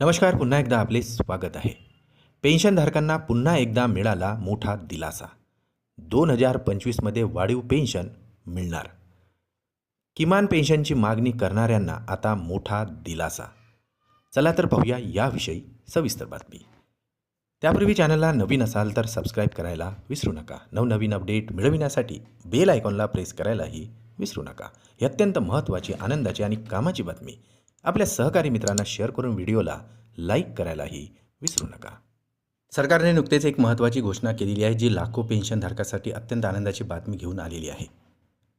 नमस्कार पुन्हा एकदा आपले स्वागत आहे. पेन्शनधारकांना पुन्हा एकदा मिळाला मोठा दिलासा. दोन हजार पंचवीसमध्ये वाढीव पेन्शन मिळणार. किमान पेन्शनची मागणी करणाऱ्यांना आता मोठा दिलासा. चला तर पाहूया याविषयी सविस्तर बातमी. त्यापूर्वी चॅनलला नवीन असाल तर सबस्क्राईब करायला विसरू नका. नवनवीन अपडेट मिळविण्यासाठी बेल आयकॉनला प्रेस करायलाही विसरू नका. ही अत्यंत महत्त्वाची आनंदाची आणि कामाची बातमी. आपल्या सहकारी मित्रांना शेअर करून व्हिडिओला लाईक करायलाही विसरू नका. सरकारने नुकतेच एक महत्त्वाची घोषणा केलेली आहे जी लाखो पेन्शनधारकासाठी अत्यंत आनंदाची बातमी घेऊन आलेली आहे.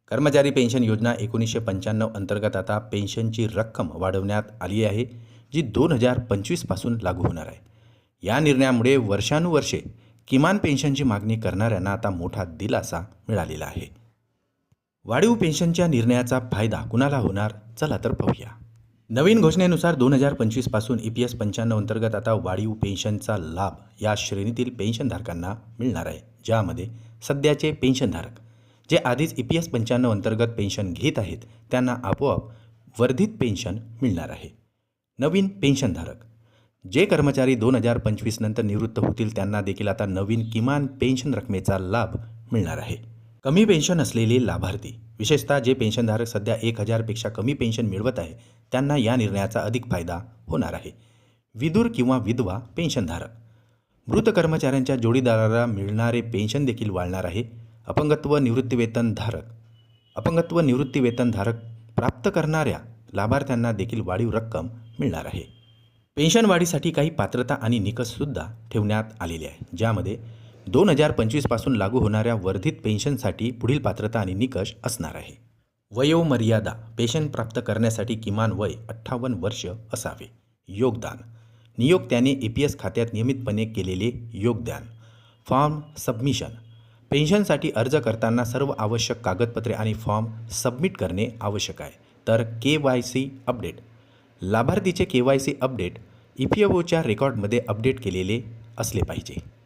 कर्मचारी पेन्शन योजना एकोणीसशे पंच्याण्णव अंतर्गत आता पेन्शनची रक्कम वाढवण्यात आली आहे जी दोन हजार पंचवीसपासून लागू होणार आहे. या निर्णयामुळे वर्षानुवर्षे किमान पेन्शनची मागणी करणाऱ्यांना आता मोठा दिलासा मिळालेला आहे. वाढीव पेन्शनच्या निर्णयाचा फायदा कुणाला होणार? चला तर पाहूया. नवीन घोषणेनुसार दोन हजार पंचवीसपासून ई पी एस पंच्याण्णव अंतर्गत आता वाढीव पेन्शनचा लाभ या श्रेणीतील पेन्शनधारकांना मिळणार आहे ज्यामध्ये सध्याचे पेन्शनधारक जे आधीच ई पी एस पंच्याण्णव अंतर्गत पेन्शन घेत आहेत त्यांना आपोआप वर्धित पेन्शन मिळणार आहे. नवीन पेन्शनधारक जे कर्मचारी दोन हजार पंचवीस नंतर निवृत्त होतील त्यांना देखील आता नवीन किमान पेन्शन रकमेचा लाभ मिळणार आहे. कमी पेन्शन असलेले लाभार्थी विशेषतः जे पेन्शनधारक सध्या एक हजारपेक्षा कमी पेन्शन मिळवत आहे त्यांना या निर्णयाचा अधिक फायदा होणार आहे. विदूर किंवा विधवा पेन्शनधारक. मृत कर्मचाऱ्यांच्या जोडीदाराला मिळणारे पेन्शन देखील वाढणार आहे. अपंगत्व निवृत्तीवेतनधारक अपंगत्व निवृत्तीवेतनधारक प्राप्त करणाऱ्या लाभार्थ्यांना देखील वाढीव रक्कम मिळणार आहे. पेन्शन वाढीसाठी काही पात्रता आणि निकषसुद्धा ठेवण्यात आलेले आहे. ज्यामध्ये दोन हजार पंचवीसपासून लागू होणाऱ्या वर्धित पेन्शनसाठी पुढील पात्रता आणि निकष असणार आहे. वयोमर्यादा पेन्शन प्राप्त करण्यासाठी किमान वय अठ्ठावन्न वर्ष असावे. योगदान. नियोक्त्याने ई पी एस खात्यात नियमितपणे केलेले योगदान. Form submission. पेन्शनसाठी अर्ज करताना सर्व आवश्यक कागदपत्रे आणि फॉर्म सबमिट करणे आवश्यक आहे. तर के वाय सी अपडेट. लाभार्थीचे K Y C update E P F ओच्या रेकॉर्डमध्ये अपडेट केलेले असले पाहिजे.